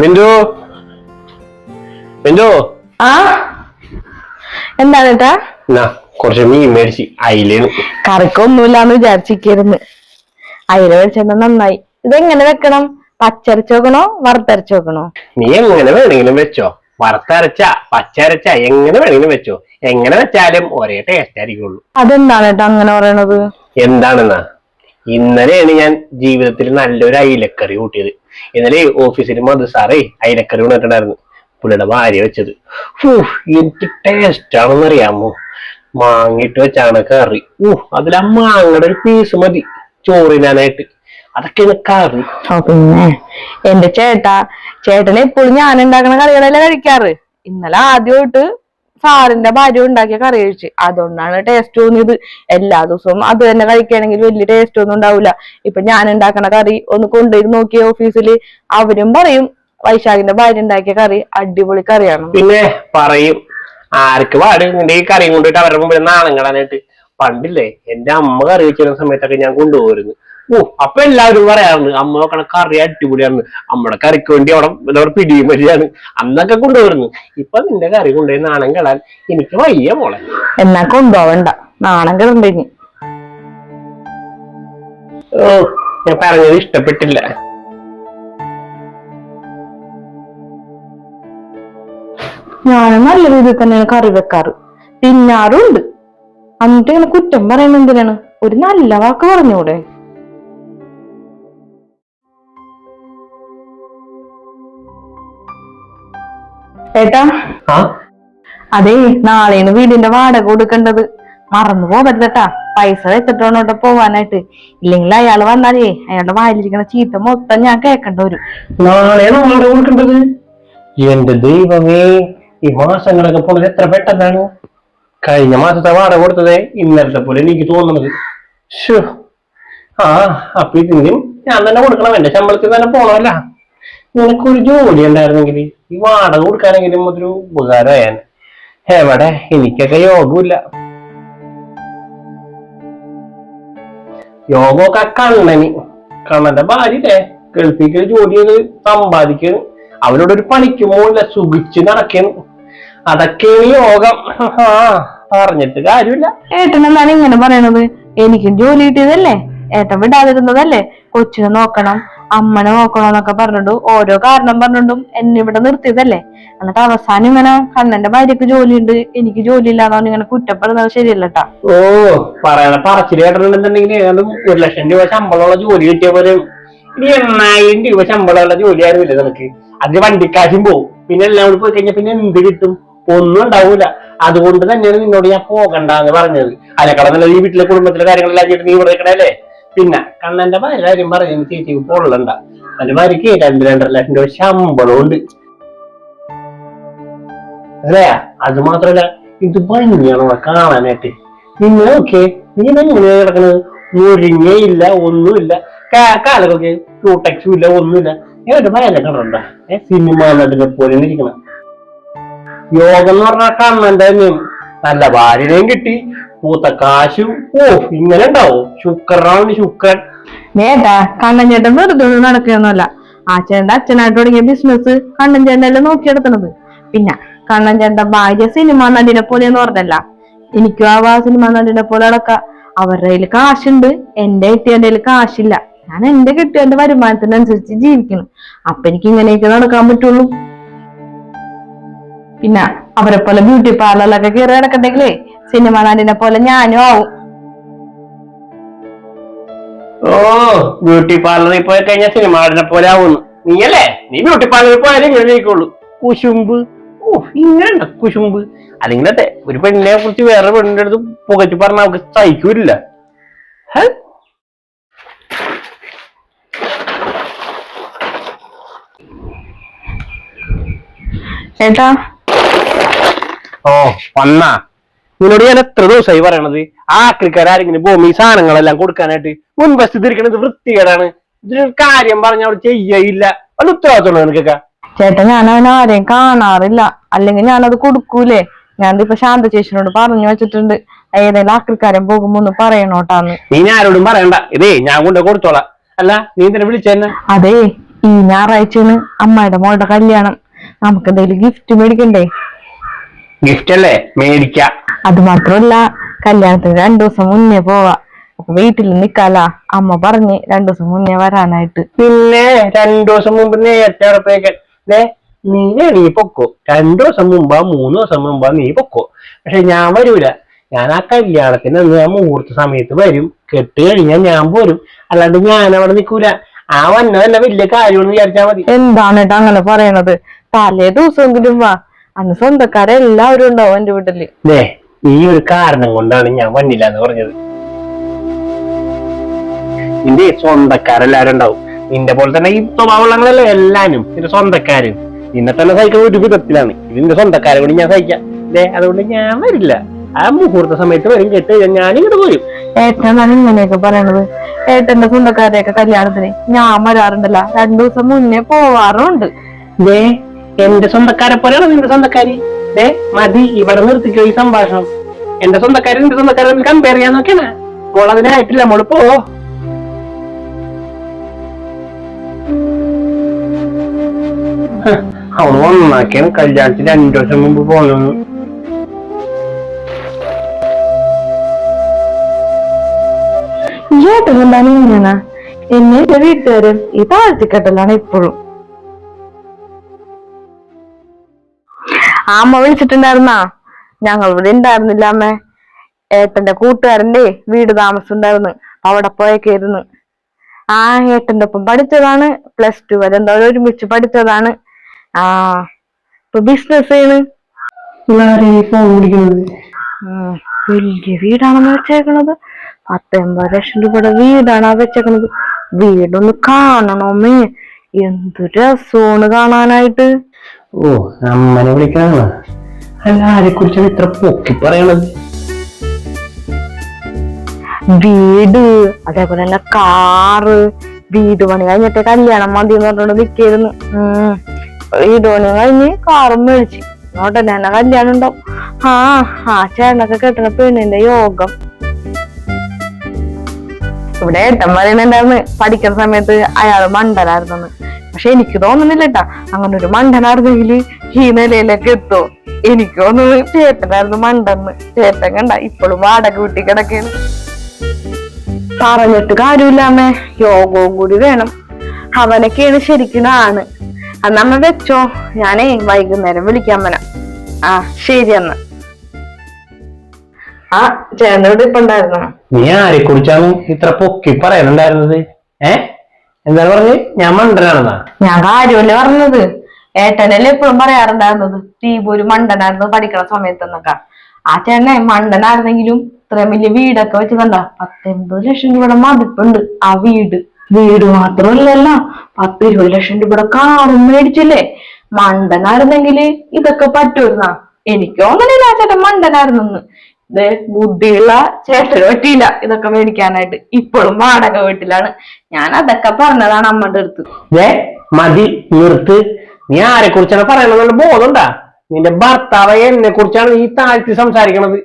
ബിന്ദു മിന്റു? ആ? എന്താണ് ഏട്ടാ എന്നാ കുറച്ച് മീൻ മേടിച്ച് അയിലേണ്. കറിക്കൊന്നുമില്ലാന്ന് വിചാരിച്ചിരിക്കരുന്ന് അയില മേടിച്ചെന്നാ നന്നായി. ഇതെങ്ങനെ വെക്കണം? പച്ചരച്ച് വെക്കണോ? വറുത്തരച്ച് വെക്കണോ? നീ എങ്ങനെ വേണമെങ്കിലും വെച്ചോ. വറുത്തരച്ച പച്ചരച്ച എങ്ങനെ വേണമെങ്കിലും വെച്ചോ. എങ്ങനെ വെച്ചാലും ഒരേ ടേസ്റ്റ് ആയിരിക്കുള്ളൂ. അതെന്താണ് ഏട്ടാ അങ്ങനെ പറയണത്? എന്താണെന്നാ? ഇന്നലെയാണ് ഞാൻ ജീവിതത്തിൽ നല്ലൊരു അയിലക്കറി കൂട്ടിയത്. ഇന്നലെ ഓഫീസിൽ മധു സാറേ അയിലക്കറി ഉണ്ടായിരുന്നു പുള്ളിയുടെ ഭാര്യ വെച്ചത്. എന്ത് ടേസ്റ്റ് ആണെന്ന് അറിയാമോ മാങ്ങിട്ട് വെച്ചാണ് കറി. ഊ അതിൽ ആ മാങ്ങയുടെ ഒരു പീസ് മതി. ചോറിനാനായിട്ട് അതൊക്കെയാണ് കറി. പിന്നെ എന്റെ ചേട്ടാ ചേട്ടനെ എപ്പോഴും ഞാൻ ഉണ്ടാക്കുന്ന കറികളല്ലേ കഴിക്കാറ്. ഇന്നലെ ആദ്യമായിട്ട് സാറിന്റെ ഭാര്യ ഉണ്ടാക്കിയ കറി കഴിച്ച്. അതുകൊണ്ടാണ് ടേസ്റ്റ് തോന്നിയത് എല്ലാ ദിവസവും അത് തന്നെ കഴിക്കുകയാണെങ്കിൽ വലിയ ടേസ്റ്റ് ഒന്നും ഉണ്ടാവില്ല ഇപ്പൊ ഞാൻ ഉണ്ടാക്കണ കറി ഒന്ന് കൊണ്ടുപോയി നോക്കിയ ഓഫീസിൽ അവരും പറയും വൈശാഖിന്റെ ഭാര്യ ഉണ്ടാക്കിയ കറി അടിപൊളി കറിയാണ്. പിന്നെ പറയും ആർക്ക് പാട്? നിന്റെ ഈ കറിയും കൊണ്ടിട്ട് അവരുടെ മുമ്പിൽ നാണം കളാനായിട്ട് പണ്ടില്ലേ എന്റെ അമ്മ കറി വെച്ചിരുന്ന സമയത്തൊക്കെ ഞാൻ കൊണ്ടുപോയിരുന്നു. ഓ അപ്പൊ എല്ലാവരും പറയാറുണ്ട് അമ്മ നോക്കണ കറി അടിപൊളിയാണ്. അമ്മയുടെ കറിക്ക് വേണ്ടി അവിടെ എന്താ പറയുക പിടിയും വരികയാണ്. അന്നൊക്കെ കൊണ്ടുവരുന്നു ഇപ്പൊ നിന്റെ കറി കൊണ്ടുപോയി നാണം കളാൻ എനിക്ക് വയ്യ മോളെ. എന്നാ കൊണ്ടുപോവണ്ട. നാണം കിടണ്ടിനി ഓ ഞാൻ പറഞ്ഞത് ഇഷ്ടപ്പെട്ടില്ല. ഞാനും നല്ല രീതിയിൽ തന്നെയാണ് കറി വെക്കാറ്. തിന്നാറുണ്ട് എന്നിട്ട് ഇങ്ങനെ കുറ്റം പറയുന്നത് എന്തിനാണ്? ഒരു നല്ല വാക്ക് പറഞ്ഞൂടെ. ഏട്ടാ? അതേ നാളെയാണ് വീടിന്റെ വാടക കൊടുക്കേണ്ടത്. മറന്നു പോകരുതട്ടാ പൈസ വെച്ചിട്ടോണോട്ട് പോവാനായിട്ട്. ഇല്ലെങ്കിൽ അയാൾ വന്നാലേ അയാളുടെ വായിലിരിക്കുന്ന ചീത്ത മൊത്തം ഞാൻ കേക്കണ്ട വരും നാളെയാണ് വാടക കൊടുക്കേണ്ടത്? എന്റെ ദൈവമേ ഈ മാസങ്ങളൊക്കെ പോണത് എത്ര പെട്ടെന്നാണ്? കഴിഞ്ഞ മാസത്തെ വാടക കൊടുത്തത് ഇന്നലത്തെ പോലെ എനിക്ക് തോന്നുന്നത്. ആ അപ്പൊ ഇതിനും ഞാൻ തന്നെ കൊടുക്കണം. എന്റെ ശമ്പളത്തിൽ തന്നെ പോണമല്ല. നിനക്കൊരു ജോലി ഉണ്ടായിരുന്നെങ്കിൽ ഈ വാടക കൊടുക്കാനെങ്കിലും അതൊരു ഉപകാരമായാണ് എവിടെ? എനിക്കൊക്കെ യോഗമില്ല യോഗമൊക്കെ കണ്ണന്. കണ്ണന്റെ ഭാര്യയില്ലേ? ഗൾഫിക്ക് ജോലി ചെയ്ത് സമ്പാദിക്കുന്നു അവരോട് ഒരു പണിക്ക് സുഖിച്ച് നടക്കുന്നു അതൊക്കെയാണ് യോഗം. ആ പറഞ്ഞിട്ട് കാര്യമില്ല. ഏട്ടൻ എന്താണ് ഇങ്ങനെ പറയണത്? എനിക്കും ജോലി കിട്ടിയതല്ലേ? ഏട്ടൻ വിടാതിരുന്നതല്ലേ കൊച്ചിനെ നോക്കണം അമ്മനെ നോക്കണം എന്നൊക്കെ പറഞ്ഞിട്ട് ഓരോ കാരണം പറഞ്ഞിട്ടും എന്നെ ഇവിടെ നിർത്തിയതല്ലേ? എന്നിട്ട് അവസാനം ഇങ്ങനെ കണ്ണന്റെ ഭാര്യക്ക് ജോലിയുണ്ട് എനിക്ക് ജോലി ഇല്ലാന്നോ ഇങ്ങനെ കുറ്റപ്പെടുന്നത് ശരിയല്ലട്ടാ ഓ പറയണ പറച്ചിലേട്ടുണ്ടെന്നുണ്ടെങ്കിൽ കേട്ടിട്ടുണ്ടെന്നുണ്ടെങ്കിൽ ഒരു ലക്ഷം രൂപ ശമ്പളമുള്ള ജോലി കിട്ടിയ പോലെ ഇനി എണ്ണായിരം രൂപ ശമ്പളമുള്ള ജോലി ആയിരുന്നില്ല നിനക്ക്. അതിന് വണ്ടിക്കാശും പോവും. പിന്നെ എല്ലാം കൂടി പോയി കഴിഞ്ഞാൽ പിന്നെ എന്ത് കിട്ടും? ഒന്നും ഉണ്ടാവൂല. അതുകൊണ്ട് തന്നെയാണ് നിന്നോട് ഞാൻ പോകണ്ടെന്ന് പറഞ്ഞത്. അല്ലെ കടന്നല്ലോ ഈ വീട്ടിലെ കുടുംബത്തിലെ കാര്യങ്ങളെല്ലാം ചെയ്തിട്ട് നീ ഇവിടെ നിൽക്കണല്ലേ പിന്നെ കണ്ണന്റെ ഭാര്യ കാര്യം ചേച്ചി ചേച്ചിക്ക് അതിന്റെ ഭാര്യക്ക് രണ്ട് രണ്ടര ലക്ഷം രൂപ ശമ്പളം ഉണ്ട് അല്ലേ? അത് മാത്രല്ല ഇത് ഭംഗിയാണ് അവിടെ കാണാനായിട്ട്. നിങ്ങൾ ഓക്കെ നീ എങ്ങനെ കിടക്കണത്? മുരിങ്ങേ ഇല്ല ഒന്നുമില്ല കാലൊക്കെ ടൂട്ടക്സും ഇല്ല ഒന്നുമില്ല ഞാൻ ഒരു ഭയങ്കര കണ്ടണ്ട ഏ സിനിമ നടിനെ പോലെ ഇരിക്കണം. യോഗം എന്ന് പറഞ്ഞാൽ കണ്ണന്റെ നല്ല ഭാര്യനെയും കിട്ടി. പൂത്ത കാശും ഓ ഇങ്ങനെ ഉണ്ടാവും. ശുക്രനാണ് ശുക്രൻ. വേണ്ട കണ്ണൻ ചേട്ടൻ വെറുതെ നടക്കുകയൊന്നുമല്ല. ആ ചേട്ടൻ അച്ഛനായിട്ട് തുടങ്ങിയ ബിസിനസ് കണ്ണൻ ചേട്ടനല്ലേ നോക്കിയെടുക്കണത് പിന്നെ കണ്ണൻ ചേട്ടൻ ഭാര്യ സിനിമ നടിനെ പോലെ എന്ന് പറഞ്ഞല്ല. എനിക്കും ആ സിനിമ നടിനെ പോലെ അടക്ക അവരുടെ കയ്യിൽ കാശുണ്ട്. എന്റെ കിട്ടിയന്റെ കയ്യിൽ കാശില്ല. ഞാൻ എന്റെ കെട്ടിയന്റെ വരുമാനത്തിനനുസരിച്ച് ജീവിക്കണം അപ്പൊ എനിക്ക് ഇങ്ങനെയൊക്കെ നടക്കാൻ പറ്റുള്ളൂ. പിന്നെ അവരെ പോലെ ബ്യൂട്ടി പാർലറിലൊക്കെ കയറി കിടക്കണ്ടെങ്കിലേ സിനിമ നടിനെ പോലെ ഞാനും ആവും. ഓ ബ്യൂട്ടി പാർലറിൽ പോയി കഴിഞ്ഞാൽ സിനിമ നടനെ പോലെ ആവുന്നു. നീയല്ലേ? നീ ബ്യൂട്ടി പാർലറിൽ പോയാലും ഇങ്ങനെ ഇരിക്കുള്ളൂ. കുശുമ്പ്. ഓ ഇങ്ങനെ ഉണ്ട് കുശുമ്പ്. അല്ലെങ്കിൽ അതെ ഒരു പെണ്ണിനെ കുറിച്ച് വേറെ പെണ്ണിന്റെ അടുത്ത് പുകച്ചു പറഞ്ഞ അവർക്ക് സഹിക്കൂല്ല ഏട്ടാ? ഓ വന്നാ. നിന്നോട് ഞാൻ എത്ര ദിവസമായി പറയണത്? ആക്രിക്കാർ ആക്രിക്കാരെങ്കിലും ഭൂമി സാധനങ്ങളെല്ലാം കൊടുക്കാനായിട്ട് മുൻവശത്ത് തിരിക്കണത് വൃത്തികേടാണ്. ഇതിനൊരു കാര്യം പറഞ്ഞ അവിടെ ചെയ്യയില്ല. അത് ഉത്തരവാദിത്തമുള്ള നിനക്കൊക്കെ? ചേട്ടാ ഞാൻ അവനെ ആരെയും കാണാറില്ല. അല്ലെങ്കിൽ ഞാനത് കൊടുക്കൂലേ? ഞാൻ ഇപ്പൊ ശാന്ത ചേച്ചിനോട് പറഞ്ഞു വെച്ചിട്ടുണ്ട്. ഏതെങ്കിലും ആക്രിക്കാരൻ പോകുമ്പോ ഒന്ന് പറയണോട്ടാന്ന്. നീ ആരോടും പറയണ്ട. ഇതേ ഞാൻ കൊണ്ട് കൊടുത്തോളാം. അല്ല നീ തന്നെ വിളിച്ചെന്നെ അതെ ഈ ഞായറാഴ്ചയാണ് അമ്മയുടെ മോളുടെ കല്യാണം. നമുക്ക് എന്തെങ്കിലും ഗിഫ്റ്റ് മേടിക്കണ്ടേ? ഗിഫ്റ്റ് അല്ലേ? മേടിക്ക. അത് മാത്രമല്ല കല്യാണത്തിന് രണ്ടു ദിവസം മുന്നേ പോവാ. അപ്പൊ വീട്ടിൽ നിക്കാല അമ്മ പറഞ്ഞ് രണ്ടു ദിവസം മുന്നേ വരാനായിട്ട്. പിന്നെ രണ്ടു ദിവസം മുമ്പ് നേരത്തെ ഉറപ്പേക്ക് ദേ നീ വേണമെങ്കിൽ പൊക്കോ. രണ്ടു ദിവസം മുമ്പാ മൂന്ന് ദിവസം മുമ്പാ നീ പൊക്കോ. പക്ഷെ ഞാൻ വരൂല. ഞാൻ ആ കല്യാണത്തിന് അന്ന് ആ മുഹൂർത്ത സമയത്ത് വരും. കെട്ട് കഴിഞ്ഞാൽ ഞാൻ പോരും. അല്ലാണ്ട് ഞാൻ അവിടെ നിൽക്കൂല ആ വന്നതല്ല വലിയ കാര്യമെന്ന് വിചാരിച്ചാ മതി. എന്താണ് അങ്ങനെ പറയണത്? തലേ ദിവസമെങ്കിലും വാ. അന്ന് സ്വന്തക്കാരെല്ലാവരും ഉണ്ടാവും എന്റെ വീട്ടിൽ. ഈ ഒരു കാരണം കൊണ്ടാണ് ഞാൻ വന്നില്ല എന്ന് പറഞ്ഞത്. നിന്റെ സ്വന്തക്കാരെല്ലാരും ഉണ്ടാവും. നിന്റെ പോലെ തന്നെ ഈ സ്വഭാവമുള്ളങ്ങളല്ലേ എല്ലാരും? നിന്റെ സ്വന്തക്കാര്. നിന്നെ തന്നെ സഹിക്കുന്ന ഒരു വിധത്തിലാണ്. ഇതിന്റെ സ്വന്തക്കാരെ കൂടി ഞാൻ സഹിക്കാം. ദേ അതുകൊണ്ട് ഞാൻ വരില്ല. ആ മുഹൂർത്ത സമയത്ത് വരും കേട്ട് ഞാൻ ഇങ്ങോട്ട് പോരും. ഏട്ടനാണ് ഇങ്ങനെയൊക്കെ പറയണത്. ഏട്ടന്റെ സ്വന്തക്കാരെയൊക്കെ കല്യാണത്തിന് ഞാൻ വരാറുണ്ടല്ല. രണ്ടു ദിവസം മുന്നേ പോവാറുണ്ട്. ദേ എന്റെ സ്വന്തക്കാരെ പോലെയാണ് നിന്റെ സ്വന്തക്കാരി? ദേ മതി ഇവിടെ നിർത്തിക്കോ ഈ സംഭാഷണം. എന്റെ സ്വന്തക്കാരി നിന്റെ സ്വന്തക്കാരെ തമ്മിൽ കമ്പയർ ചെയ്യാൻ നോക്കിയാണ് മോൾ അതിനായിട്ടില്ല മോൾ പോ. അവൾ ഒന്നാക്കിയാണ് കല്യാണത്തിന് രണ്ടു വർഷം മുമ്പ് പോന്നു ഈ ഏട്ടൻ ഇങ്ങനെ എന്നെ എന്റെ വീട്ടുകാരും ഈ താഴ്ത്തിക്കെട്ടലാണ് ഇപ്പോഴും. ആ അമ്മ വിളിച്ചിട്ടുണ്ടായിരുന്നാ? ഞങ്ങൾ ഇവിടെ ഉണ്ടായിരുന്നില്ല അമ്മേ. ഏട്ടന്റെ കൂട്ടുകാരന്റെ വീട് താമസം ഉണ്ടായിരുന്നു അവിടെ പോയേക്കായിരുന്നു. ആ ഏട്ടന്റെ ഒപ്പം പഠിച്ചതാണ്. പ്ലസ് ടു വരെ എന്താ ഒരുമിച്ച് പഠിച്ചതാണ്. ആ ഇപ്പൊ ബിസിനസ് ചെയ്യണ് വലിയ വീടാണെന്ന് വെച്ചേക്കണത്. പത്തൊമ്പത് ലക്ഷം രൂപയുടെ വീടാണ് ആ വെച്ചേക്കണത്. വീടൊന്ന് കാണണമേ. എന്തു രസമാണ് കാണാനായിട്ട്. ഓ അമ്മനെ വിളിക്കാനാണോ അല്ല ആരെ കുറിച്ചാണ് ഇത്ര പൊക്കി പറയണത്? വീട് അതേപോലെ തന്നെ കാറ് വീട് പണി കഴിഞ്ഞിട്ട് കല്യാണം മതി എന്ന് പറഞ്ഞോണ്ട് നിക്കായിരുന്നു വീട് പണി കഴിഞ്ഞ് കാറും മേടിച്ച്. നോട്ടെ തന്നെ കല്യാണം ഉണ്ടാവും. ആ ആ ചേട്ടനൊക്കെ കെട്ടണ പെണ്ണിന്റെ യോഗം. ഇവിടെ ഏട്ടൻ പറയുന്നുണ്ടായിരുന്നു പഠിക്കുന്ന സമയത്ത് അയാൾ മണ്ടനായിരുന്നെന്ന്. പക്ഷെ എനിക്ക് തോന്നുന്നില്ല കേട്ടാ അങ്ങനെ ഒരു മണ്ടനായിരുന്നെങ്കിൽ ഈ നിലയിലേക്ക് എത്തോ. എനിക്ക് തോന്നുന്നത് ചേട്ടനായിരുന്നു മണ്ടെന്ന്. ചേട്ടൻ കണ്ട ഇപ്പോഴും വാടക കൂട്ടി കിടക്കാണ്. പറഞ്ഞിട്ട് കാര്യമില്ലാമേ യോഗവും കൂടി വേണം. അവനൊക്കെയാണ് ശരിക്കും ആണ്. അന്നമ്മ വെച്ചോ? ഞാനേ വൈകുന്നേരം വിളിക്കാൻ വരാം ആ ശരി എന്നാ ആ ചേട്ടനോട് ഇപ്പൊ ഉണ്ടായിരുന്നോ. നീ ആരെ കുറിച്ചാണ് ഇത്ര പൊക്കി പറയുന്നുണ്ടായിരുന്നത് ഏ? എന്താണ് പറഞ്ഞ്? ഞാൻ മണ്ടനാണെന്നാ? ഞാൻ കാര്യമല്ലേ പറഞ്ഞത്. ഏട്ടനല്ലേ എപ്പോഴും പറയാറുണ്ടായിരുന്നത്? ദീപു ഒരു മണ്ടനായിരുന്നു പഠിക്കണ സമയത്തെന്നൊക്കെ. ആ ചേട്ടനെ മണ്ടനായിരുന്നെങ്കിലും ഇത്രയും വലിയ വീടൊക്കെ വെച്ചതണ്ട? പത്തൊമ്പത് ലക്ഷം രൂപയുടെ മതിപ്പുണ്ട്. ആ വീട്. വീട് മാത്രമല്ലല്ല പത്ത് ഇരുപത് ലക്ഷം രൂപയുടെ കാറും മേടിച്ചില്ലേ? മണ്ടനായിരുന്നെങ്കിൽ ഇതൊക്കെ പറ്റുമായിരുന്നാ എനിക്കോ അങ്ങനെയല്ല ആ ചേട്ടൻ മണ്ടനായിരുന്നെന്ന്. ദേ ബുദ്ധിയുള്ള ചേട്ടന് പറ്റിയില്ല. ഇതൊക്കെ മേടിക്കാനായിട്ട്. ഇപ്പോഴും വാടക വീട്ടിലാണ്. ഞാൻ അതൊക്കെ പറഞ്ഞതാണ് അമ്മയുടെ അടുത്ത്. ഏ മതി നിർത്ത്. നീ ആരെ കുറിച്ചാണ് പറയണത് ബോധമുണ്ടാ? നിന്റെ ഭർത്താവ് എന്നെ കുറിച്ചാണ് നീ താഴ്ത്തി സംസാരിക്കണത്.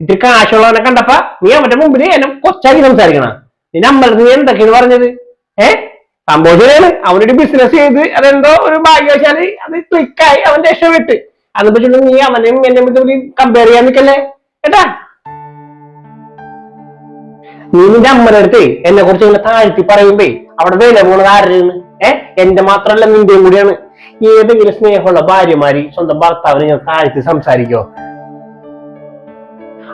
ഇത്തിരി കാശുള്ളവനെ കണ്ടപ്പ നീ അവന്റെ മുമ്പിൽ എന്നെ കൊച്ചാക്കി സംസാരിക്കണ. നിന്റെ അമ്പലത്തിൽ നീ എന്തൊക്കെയാണ് പറഞ്ഞത്? ഏ? സംഭവിച്ചതാണ് അവനൊരു ബിസിനസ് ചെയ്ത് അതെന്തോ ഒരു ഭാഗ്യവശാൽ അത് ക്ലിക്കായി അവൻ രക്ഷപ്പെട്ട്. അതിനെ പറ്റി നീ അവനെയും എന്നെ കമ്പയർ ചെയ്യാൻ നിൽക്കല്ലേ കേട്ടാ? നിന്റെ അമ്മയുടെ അടുത്ത് എന്നെ കുറിച്ച് ഇങ്ങനെ താഴ്ത്തി പറയുമ്പേ അവിടെ വില പോണത് ആരാണ്? ഏ? എന്റെ മാത്രല്ല നിന്റെയും കൂടിയാണ്. ഏതെങ്കിലും സ്നേഹമുള്ള ഭാര്യമാരി സ്വന്തം ഭർത്താവിനെ ഞാൻ താഴ്ത്തി സംസാരിക്കോ?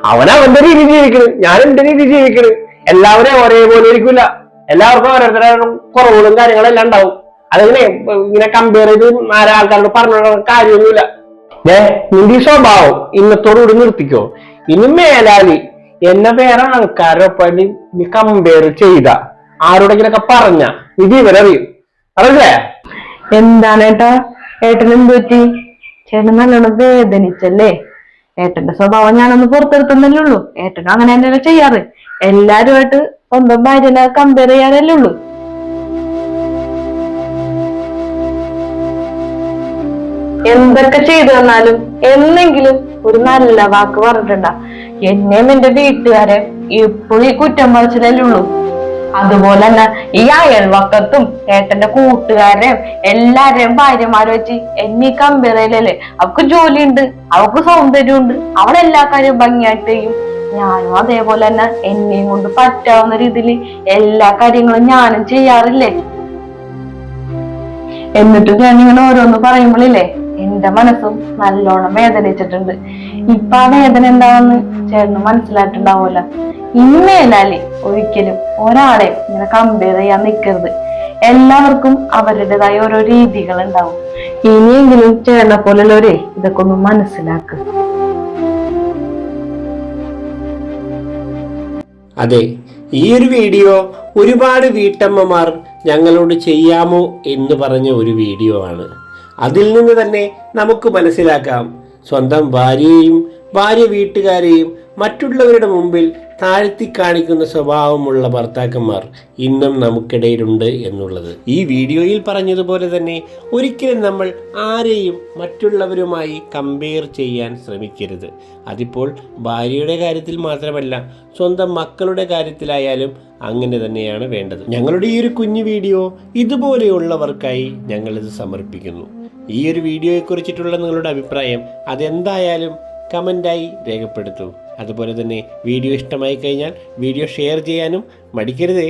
അവൻ അവന്റെ രീതി ജീവിക്കണ്. ഞാൻ എന്റെ രീതി ജീവിക്കണ്. എല്ലാവരെയും ഒരേപോലെ ഇരിക്കില്ല എല്ലാവർക്കും ഓരോരുത്തരും കുറവുകളും കാര്യങ്ങളെല്ലാം ഉണ്ടാവും. അതങ്ങനെ? ഇങ്ങനെ കമ്പയർ ചെയ്ത് ആരാൾക്കാരോട് പറഞ്ഞ കാര്യമൊന്നുമില്ല. ഏ നിന്റെ സ്വഭാവം ഇന്നത്തോടുകൂടി നിർത്തിക്കോ. ഇനി മേലാലി എന്നെ വേറെ ആൾക്കാരൊപ്പം നീ- കമ്പയർ ചെയ്ത. ആരോടെങ്കിലൊക്കെ പറഞ്ഞ. ഇത് ഇവരറിയും. അറിയില്ലേ എന്താണ് ഏട്ടാ? ഏട്ടൻ എന്ത് പറ്റി? ചേട്ടൻ നല്ലോണം വേദനിച്ചല്ലേ? ഏട്ടന്റെ സ്വഭാവം ഞാനൊന്ന് പുറത്തെടുത്തുന്നല്ലേ ഉള്ളൂ. ഏട്ടനും അങ്ങനെ തന്നെയല്ലേ ചെയ്യാറ്. എല്ലാരുമായിട്ട് സ്വന്തം ഭാര്യനെ കമ്പയർ ചെയ്യാനല്ലേ ഉള്ളൂ. എന്തൊക്കെ ചെയ്തു തന്നാലും എന്നെങ്കിലും ഒരു നല്ല വാക്ക് പറഞ്ഞിട്ടുണ്ടാ. എന്നെയും എന്റെ വീട്ടുകാരെ ഇപ്പോഴും ഈ കുറ്റം പറച്ചിലല്ലേ ഉള്ളൂ. അതുപോലെ തന്നെ ഈ അയൽവക്കത്തും ഏട്ടന്റെ കൂട്ടുകാരെയും എല്ലാരെയും ഭാര്യമാരെ വെച്ച് എന്നീ കമ്പനിയിലല്ലേ? അവക്ക് ജോലിയുണ്ട് അവക്ക് സൗന്ദര്യമുണ്ട് അവളെല്ലാ കാര്യവും ഭംഗിയായിട്ട് ചെയ്യും. ഞാനും അതേപോലെ തന്നെ എന്നെയും കൊണ്ട് പറ്റാവുന്ന രീതിയിൽ എല്ലാ കാര്യങ്ങളും ഞാനും ചെയ്യാറില്ലേ? എന്നിട്ട് ഞാൻ ഇങ്ങനെ ഓരോന്ന് പറയുമ്പോഴില്ലേ എന്റെ മനസ്സും നല്ലോണം വേദനിച്ചിട്ടുണ്ട്. ഇപ്പൊ ആ വേദന എന്താണെന്ന് ചേട്ടന് മനസ്സിലായിട്ടുണ്ടാവൂല. ഇന്നേലാലി ഒരിക്കലും ഒരാളെ ഇങ്ങനെ കമ്പയർ ചെയ്യാൻ നിൽക്കരുത് എല്ലാവർക്കും അവരുടേതായ ഓരോ രീതികൾ ഉണ്ടാവും. ഇനിയെങ്കിലും ചേട്ടനെ പോലുള്ളവരെ ഇതൊക്കെ ഒന്ന് മനസ്സിലാക്കുക അതെ ഈ ഒരു വീഡിയോ ഒരുപാട് വീട്ടമ്മമാർ ഞങ്ങളോട് ചെയ്യാമോ എന്ന് പറഞ്ഞ ഒരു വീഡിയോ ആണ്. അതിൽ നിന്ന് തന്നെ നമുക്ക് മനസ്സിലാക്കാം. സ്വന്തം ഭാര്യയെയും ഭാര്യ വീട്ടുകാരെയും മറ്റുള്ളവരുടെ മുമ്പിൽ താഴ്ത്തി കാണിക്കുന്ന സ്വഭാവമുള്ള ഭർത്താക്കന്മാർ ഇന്നും നമുക്കിടയിലുണ്ട് എന്നുള്ളത്. ഈ വീഡിയോയിൽ പറഞ്ഞതുപോലെ തന്നെ ഒരിക്കലും നമ്മൾ ആരെയും മറ്റുള്ളവരുമായി കമ്പയർ ചെയ്യാൻ ശ്രമിക്കരുത്. അതിപ്പോൾ ഭാര്യയുടെ കാര്യത്തിൽ മാത്രമല്ല സ്വന്തം മക്കളുടെ കാര്യത്തിലായാലും അങ്ങനെ തന്നെയാണ് വേണ്ടത്. ഞങ്ങളുടെ ഈ ഒരു കുഞ്ഞു വീഡിയോ ഇതുപോലെയുള്ളവർക്കായി ഞങ്ങളിത് സമർപ്പിക്കുന്നു. ഈ ഒരു വീഡിയോയെ കുറിച്ചിട്ടുള്ള നിങ്ങളുടെ അഭിപ്രായം അതെന്തായാലും കമന്റായി രേഖപ്പെടുത്തൂ. അതുപോലെ തന്നെ വീഡിയോ ഇഷ്ടമായി കഴിഞ്ഞാൽ വീഡിയോ ഷെയർ ചെയ്യാനും മടിക്കരുതേ.